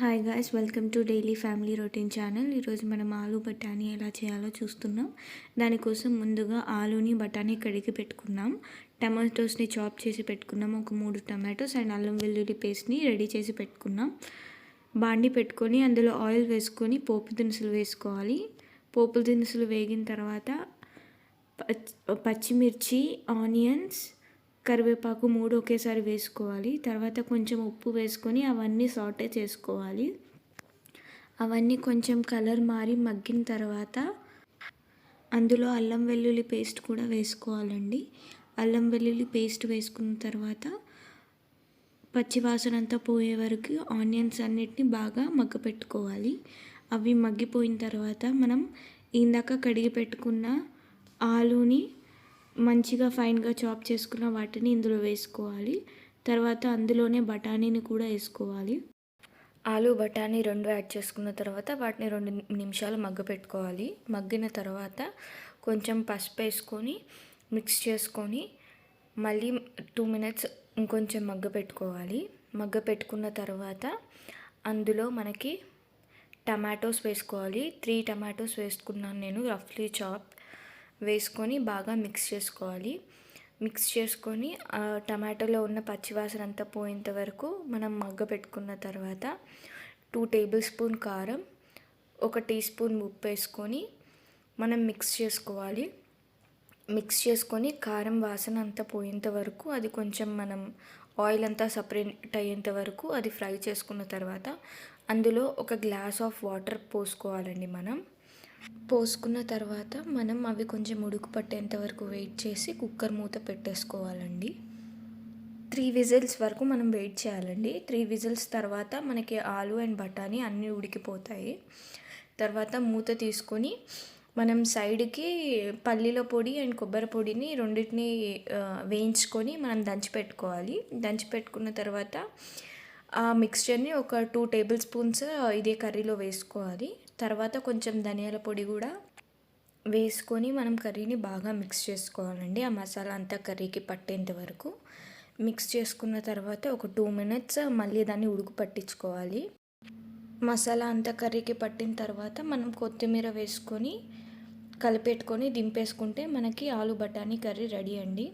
Hi guys welcome to daily family routine channel ఈరోజు మనం ఆలు బఠానీ ఎలా చేయాలో చూస్తున్నాం. దానికోసం ముందుగా ఆలుని బఠానీ కడిగి పెట్టుకున్నాం. టమాటోస్ని చాప్ చేసి పెట్టుకున్నాం. ఒక మూడు టమాటోస్ అండ్ అల్లం వెల్లుల్లి పేస్ట్ని రెడీ చేసి పెట్టుకున్నాం. బాండి పెట్టుకొని అందులో ఆయిల్ వేసుకొని పోపు దినుసులు వేసుకోవాలి. పోపు దినుసులు వేగిన తర్వాత పచ్చిమిర్చి ఆనియన్స్ కరివేపాకు మూడు ఒకేసారి వేసుకోవాలి. తర్వాత కొంచెం ఉప్పు వేసుకొని అవన్నీ సాటే చేసుకోవాలి. అవన్నీ కొంచెం కలర్ మారి మగ్గిన తర్వాత అందులో అల్లం వెల్లుల్లి పేస్ట్ కూడా వేసుకోవాలండి. అల్లం వెల్లుల్లి పేస్ట్ వేసుకున్న తర్వాత పచ్చివాసన అంతా పోయే వరకు ఆనియన్స్ అన్నిటిని బాగా మగ్గపెట్టుకోవాలి అవి మగ్గిపోయిన తర్వాత మనం ఇందాక కడిగి పెట్టుకున్న ఆలుని మంచిగా ఫైన్గా చాప్ చేసుకున్న వాటిని ఇందులో వేసుకోవాలి. తర్వాత అందులోనే బఠానీని కూడా వేసుకోవాలి. ఆలు బఠానీ రెండు యాడ్ చేసుకున్న తర్వాత వాటిని రెండు నిమిషాలు మగ్గ పెట్టుకోవాలి. మగ్గిన తర్వాత కొంచెం పసుపు వేసుకొని మిక్స్ చేసుకొని మళ్ళీ టూ మినిట్స్ ఇంకొంచెం మగ్గ పెట్టుకోవాలి. మగ్గ పెట్టుకున్న తర్వాత అందులో మనకి టమాటోస్ వేసుకోవాలి. త్రీ టమాటోస్ వేసుకున్నాను నేను రఫ్లీ చాప్. వేసుకొని బాగా మిక్స్ చేసుకోవాలి. మిక్స్ చేసుకొని టమాటోలో ఉన్న పచ్చివాసన అంతా పోయేంత వరకు మనం మగ్గ పెట్టుకున్న తర్వాత టూ టేబుల్ స్పూన్ కారం ఒక టీ స్పూన్ ఉప్పు వేసుకొని మనం మిక్స్ చేసుకోవాలి. మిక్స్ చేసుకొని కారం వాసన అంతా పోయేంత వరకు అది కొంచెం మనం ఆయిల్ అంతా సపరేట్ అయ్యేంత వరకు అది ఫ్రై చేసుకున్న తర్వాత అందులో ఒక గ్లాస్ ఆఫ్ వాటర్ పోసుకోవాలండి మనం. పోసుకున్న తర్వాత మనం అవి కొంచెం ఉడుకు పట్టేంత వరకు వెయిట్ చేసి కుక్కర్ మూత పెట్టేసుకోవాలండి. త్రీ విజిల్స్ వరకు మనం వెయిట్ చేయాలండి. త్రీ విజిల్స్ తర్వాత మనకి ఆలు అండ్ బఠానీ అన్నీ ఉడికిపోతాయి. తర్వాత మూత తీసుకొని మనం సైడ్కి పల్లీల పొడి అండ్ కొబ్బరి పొడిని రెండింటిని వేయించుకొని మనం దంచి పెట్టుకోవాలి. దంచి పెట్టుకున్న తర్వాత ఆ మిక్స్చర్ని ఒక టూ టేబుల్ స్పూన్స్ ఇదే కర్రీలో వేసుకోవాలి. తర్వాత కొంచెం ధనియాల పొడి కూడా వేసుకొని మనం కర్రీని బాగా మిక్స్ చేసుకోవాలండి. ఆ మసాలా అంతా కర్రీకి పట్టేంత వరకు మిక్స్ చేసుకున్న తర్వాత ఒక టూ మినిట్స్ మళ్ళీ దాన్ని ఉడుకు పట్టించుకోవాలి. మసాలా అంతా కర్రీకి పట్టిన తర్వాత మనం కొత్తిమీర వేసుకొని కలిపెట్టుకొని దింపేసుకుంటే మనకి ఆలు బఠానీ కర్రీ రెడీ అండి.